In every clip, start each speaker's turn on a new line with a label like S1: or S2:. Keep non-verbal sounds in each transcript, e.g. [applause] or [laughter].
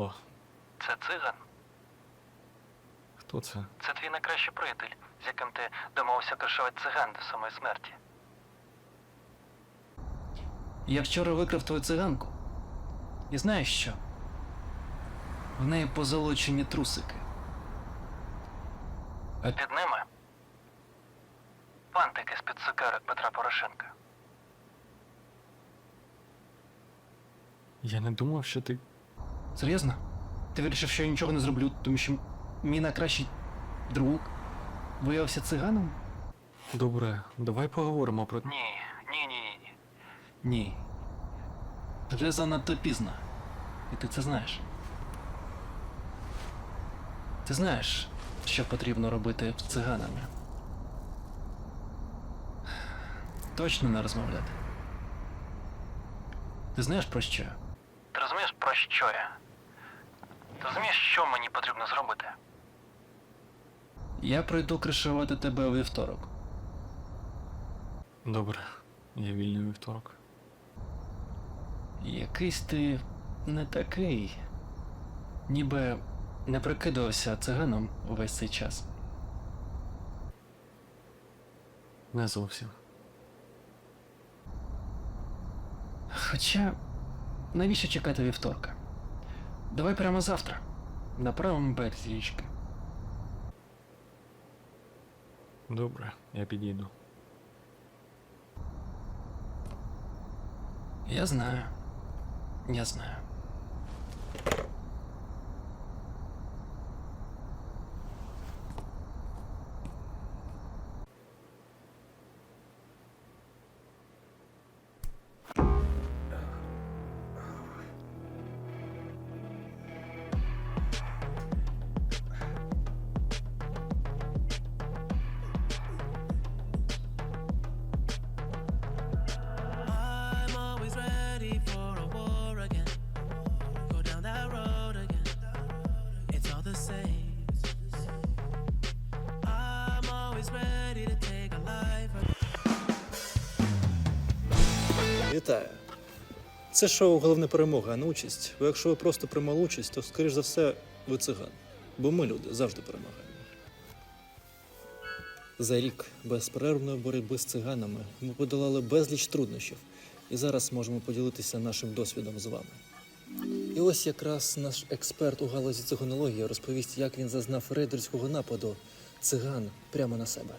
S1: Алло,
S2: Це циган.
S1: хто це?
S2: Це твій найкращий приятель, з яким ти домовився кришувати циган до самої смерті.
S3: Я вчора викрав твою циганку. І знаєш що? В неї позолочені трусики.
S2: Під ними пантики з-під цукерок Петра Порошенка.
S1: Я не думав, що ти.
S3: Серйозно? Ти вирішив, що я нічого не зроблю, тому що мій найкращий друг виявився циганом?
S1: Добре, давай поговоримо про.
S2: Ні, ні, ні, ні.
S3: Ні. Вже занадто пізно. І ти це знаєш. Ти знаєш, що потрібно робити з циганами. Точно не розмовляти. Ти знаєш про що?
S2: Ти розумієш, про що я? Ти розумієш, що мені потрібно зробити?
S3: Я прийду кришувати тебе у вівторок.
S1: Добре, я вільний вівторок.
S3: Якийсь ти не такий. Ніби не прикидувався циганом увесь цей час.
S1: Не зовсім.
S3: Хоча, навіщо чекати вівторка? Давай прямо завтра. На правому березі річки.
S1: Добре, я підійду.
S3: Я знаю. Я знаю.
S4: Вітаю. Це шоу головне перемога, а не участь. Бо якщо ви просто приймали участь, то, скоріш за все, ви циган. Бо ми, люди, завжди перемагаємо. За рік безперервної боротьби з циганами ми подолали безліч труднощів і зараз можемо поділитися нашим досвідом з вами. І ось якраз наш експерт у галузі циганології розповість, як він зазнав рейдерського нападу циган прямо на себе.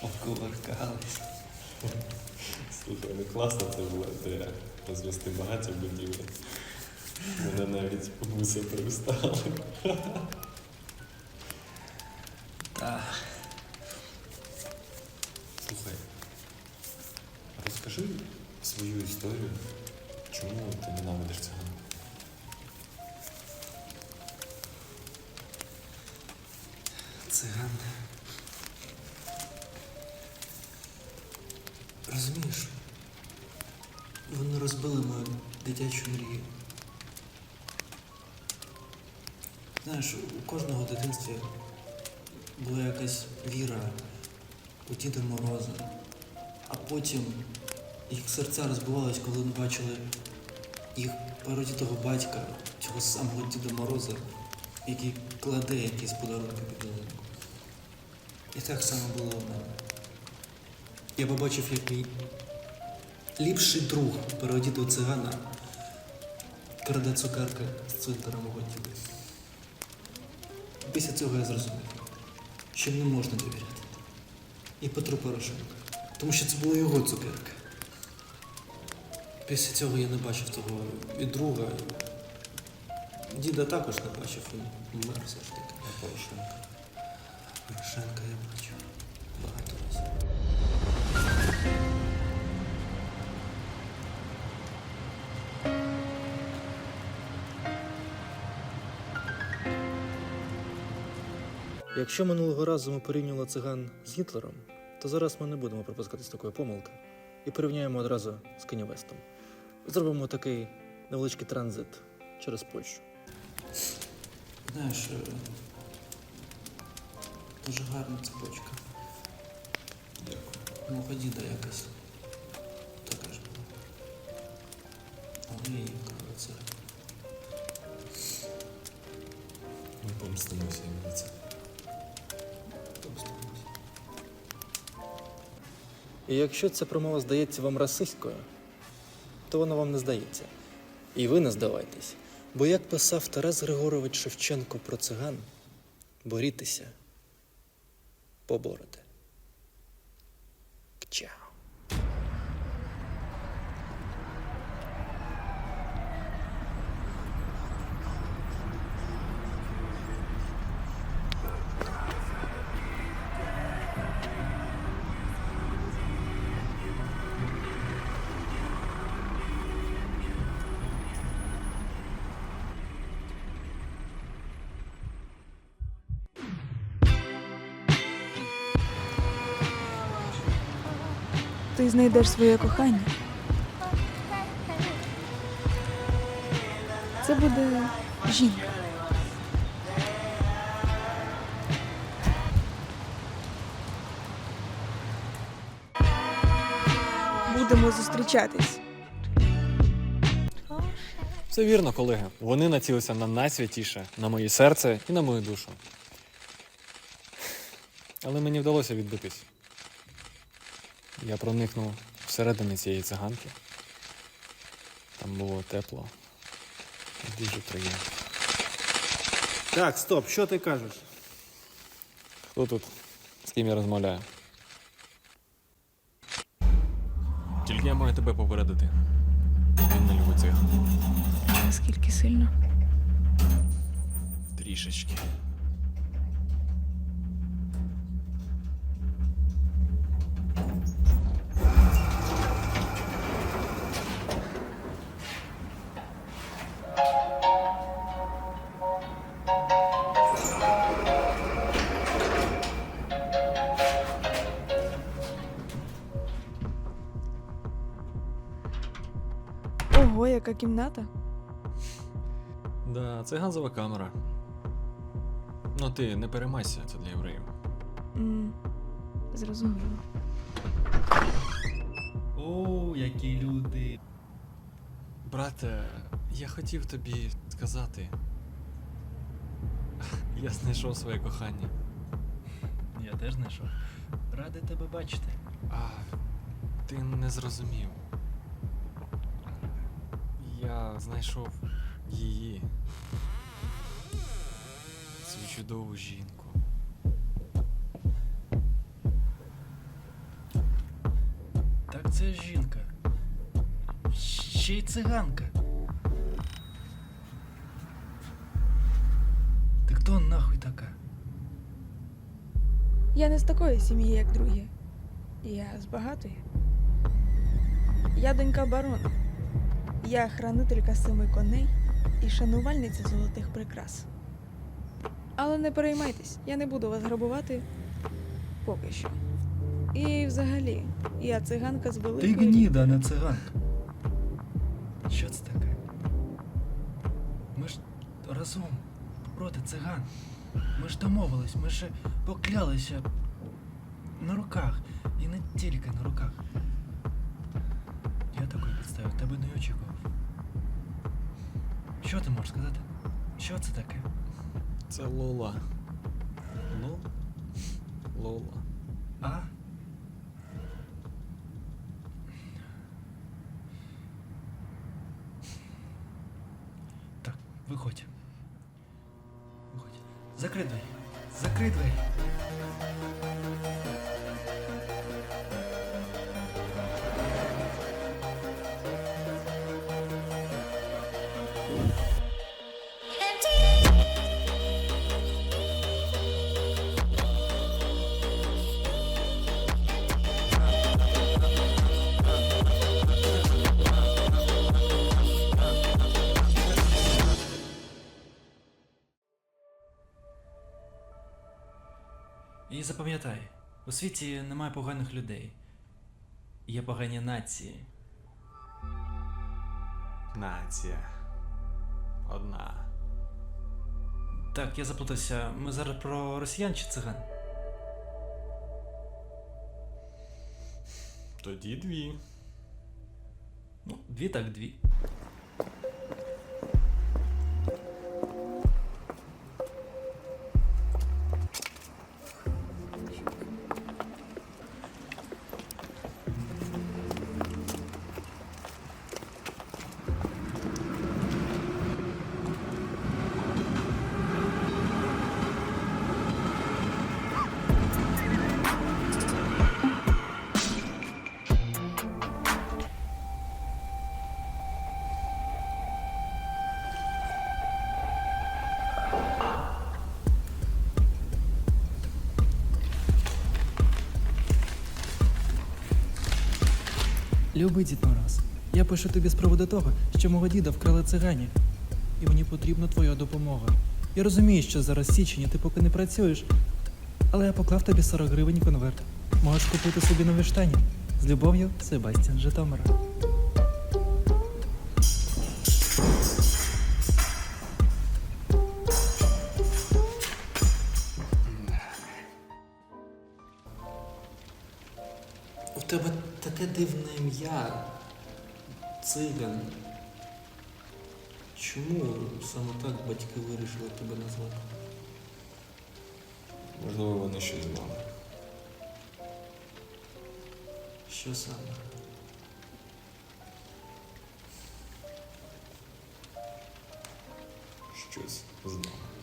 S4: Покувыркались.
S5: Слухай, ну класно це було, ідея розвести багаття будівель. Мене навіть вуса привстали.
S4: Дитячу мрію. Знаєш, у кожного дитинстві була якась віра у Діда Мороза, а потім їх серця розбивались, коли вони бачили їх пародітого батька, цього самого Діда Мороза, який кладе якісь подарунки під ялинку. І так само було у мене. Я побачив, як мій ліпший друг переодітого цигана краде цукерки з цвинтара мого діда. Після цього я зрозумів, що не можна довіряти. І Петру Порошенку. Тому що це були його цукерки. Після цього я не бачив того і друга. Діда також не бачив, він вмер все ж таки.
S5: А Порошенко?
S4: Порошенка я бачив багато разів. Якщо минулого разу ми порівнювали циган з Гітлером, то зараз ми не будемо припускатись такої помилки і порівняємо одразу з Кенівестом. Зробимо такий невеличкий транзит через Польщу. Знаєш, е, дуже гарна цепочка.
S5: Дякую.
S4: Мого діда якась така ж була. Але її вкрали це.
S5: Ми помстимося їм за це.
S4: І якщо ця промова здається вам расистською, то вона вам не здається. І ви не здавайтесь. Бо як писав Тарас Григорович Шевченко про циган, борітеся, поборете. Чао.
S6: Знайдеш своє кохання. Це буде жінка. Будемо зустрічатись.
S1: Все вірно, колеги. Вони націлися на найсвятіше, на моє серце і на мою душу. Але мені вдалося відбитись. Я проникнув всередині цієї циганки. Там було тепло. Дуже приємно.
S7: Так, стоп, що ти кажеш?
S1: Хто тут? З ким я розмовляю? Тільки я маю тебе попередити. Він не любить циган.
S6: Наскільки сильно?
S1: Трішечки.
S6: Ого, яка кімната.
S1: Да, це газова камера. Ну ти не переймайся, це для євреїв.
S6: м зрозуміло.
S3: О, які люди.
S1: Брате, я хотів тобі сказати. [laughs] Я знайшов своє кохання.
S3: Я теж знайшов. Радий тебе бачити.
S1: А ти не зрозумів. Я знайшов її. Цю чудову жінку.
S3: Так це жінка. Ще й циганка. Ти хто нахуй така?
S6: Я не з такої сім'ї, як другі. Я з багатої. Я донька барона. Я хранителька семи коней і шанувальниця золотих прикрас. Але не переймайтесь, я не буду вас грабувати поки що. І взагалі, я циганка з
S3: Ти гніда, не циганка. Що це таке? Ми ж разом проти циган. Ми ж домовились, ми ж поклялися на руках. І не тільки на руках. Я такої підстави тебе не очікував. Що ти можеш сказати? Що це таке?
S1: Це Лола. Ну, Лола.
S3: А? Так, виходь. Виходь. Закрий двері. Закрий двері. Запам'ятай, у світі немає поганих людей. Є погані нації.
S1: Нація. Одна.
S3: Так, я заплутався. Ми зараз про росіян чи циган?
S1: Тоді дві.
S3: Ну, дві так дві. Любий Дід Мороз, я пишу тобі з приводу того, що мого діда вкрали цигані. І мені потрібна твоя допомога. Я розумію, що зараз січень, ти поки не працюєш, але я поклав тобі 40 гривень конверт. Можеш купити собі нові штані. З любов'ю, Себастьян Житомира.
S4: Циган. Чому саме так батьки вирішили тебе назвати?
S5: Можливо, вони щось знали.
S4: Що саме?
S5: Щось знали.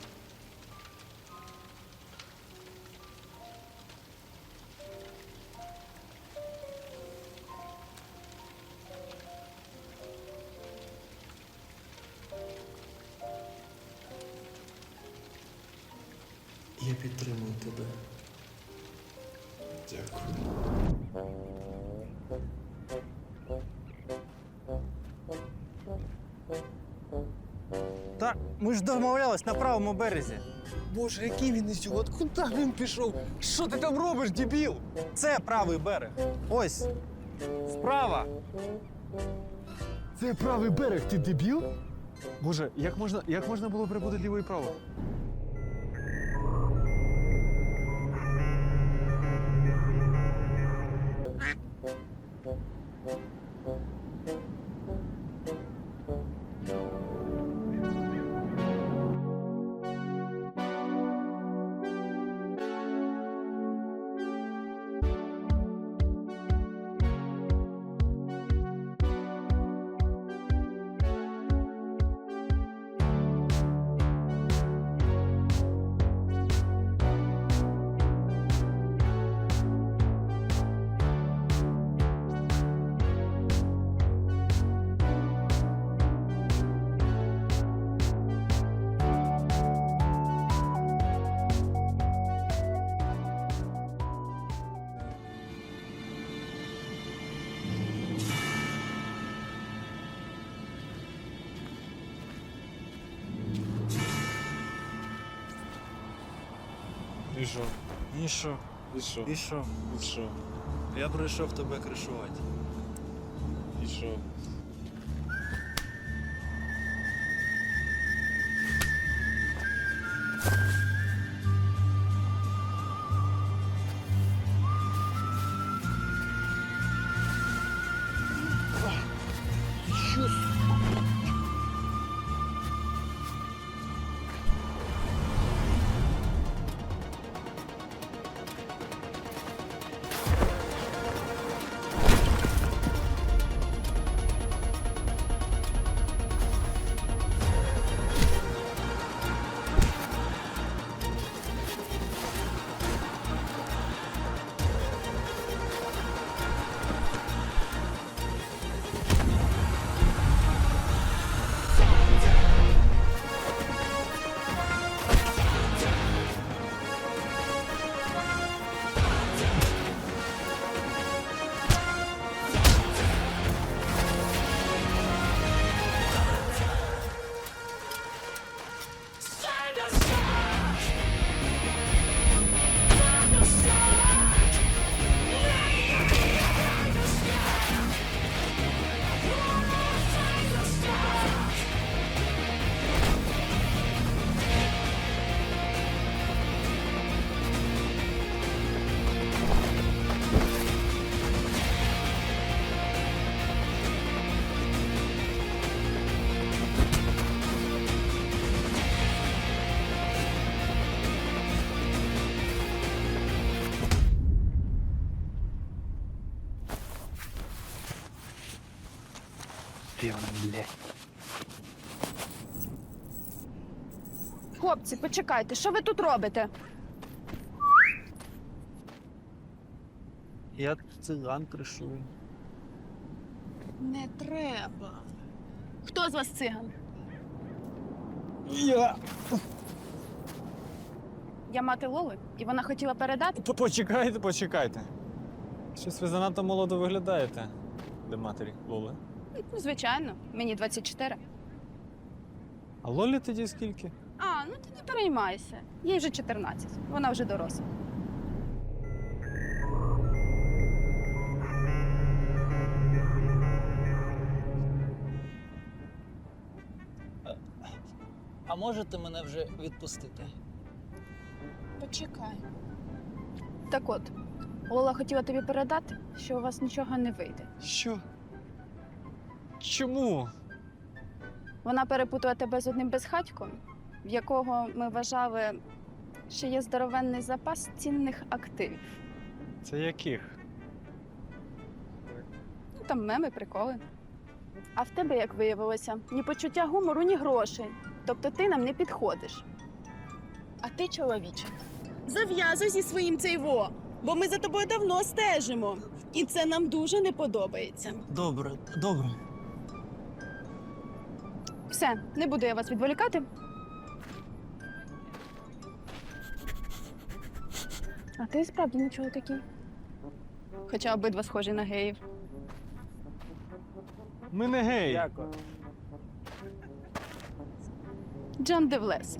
S7: Ми ж домовлялись на правому березі. Боже, який він ідіот, куди він пішов? Що ти там робиш, дебіл? Це правий берег. Ось. Справа.
S8: Це правий берег, ти дебіл? Боже, як можна, як можна було прибути ліво і право?
S7: І що? І що?
S8: І що?
S7: І що?
S8: І що?
S7: Я прийшов тебе кришувати.
S8: І що?
S9: Хлопці, почекайте, що ви тут робите?
S7: Я циган кришую.
S9: Не треба. Хто з вас циган?
S7: Я.
S9: Я мати Лоли, і вона хотіла передати.
S1: Почекайте, почекайте. Щось ви занадто молодо виглядаєте. Для матері Лоли.
S9: Ну, звичайно, мені 24.
S1: А Лолі тоді скільки?
S9: А, ну ти не переймайся. Їй вже 14. Вона вже доросла.
S4: А можете мене вже відпустити?
S9: Почекай. Так от, Лола хотіла тобі передати, що у вас нічого не вийде.
S1: Що? Чому?
S9: Вона перепутала тебе з одним безхатьком, в якого ми вважали, що є здоровенний запас цінних активів.
S1: Це яких?
S9: Ну, там меми, приколи. А в тебе, як виявилося, ні почуття гумору, ні грошей. Тобто ти нам не підходиш. А ти, чоловіче, зав'язуй зі своїм цейво, бо ми за тобою давно стежимо. І це нам дуже не подобається.
S4: Добре, добре.
S9: Все, не буду я вас відволікати. А ти справді нічого такий. Хоча обидва схожі на геїв.
S1: Ми не геї.
S7: Дякую.
S9: Джон Девлес.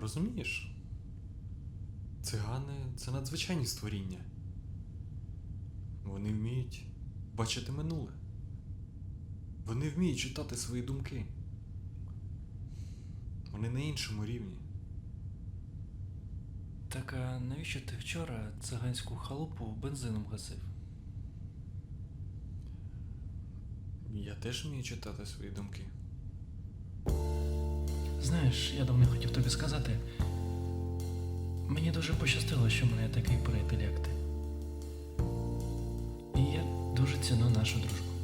S1: Розумієш? Цигани це надзвичайні створіння. Вони вміють бачити минуле. Вони вміють читати свої думки. Вони на іншому рівні.
S3: Так а навіщо ти вчора циганську халупу бензином гасив?
S1: Я теж вмію читати свої думки.
S3: Знаєш, я давно хотів тобі сказати. Мені дуже пощастило, що в мене такий приятель, як ти. І я дуже ціную нашу дружбу.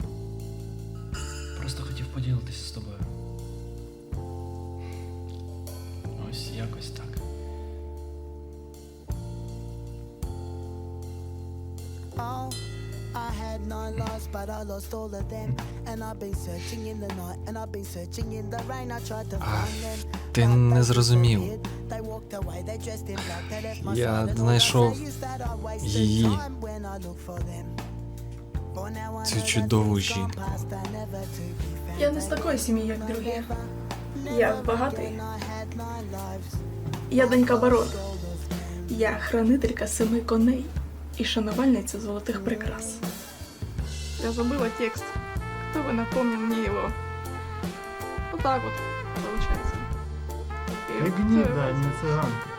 S3: Просто хотів поділитися з тобою. Ось якось так.
S10: Oh, I had nine lives, but I lost all of them. And I've been searching in the night, and I've been searching in the rain. I tried to find them.
S1: ти не зрозумів. Я знайшов її Цю
S10: know that
S1: чудову
S10: things gone
S1: жінку.
S10: past, they're never to be found.
S6: Я не з такої сім'ї, як другі. Я багатий.
S10: And I had nine lives.
S6: Я донька барона. Я хранителька семи коней і шанувальниця золотих прикрас. Я забыла текст. Кто бы напомнил мне его? Вот так вот получается. И
S8: Як
S6: вот,
S8: ні,
S6: э,
S8: да, не циганка.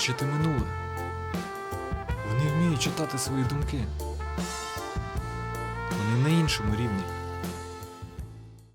S1: Бачити минуле. Вони вміють читати свої думки. Вони на іншому рівні.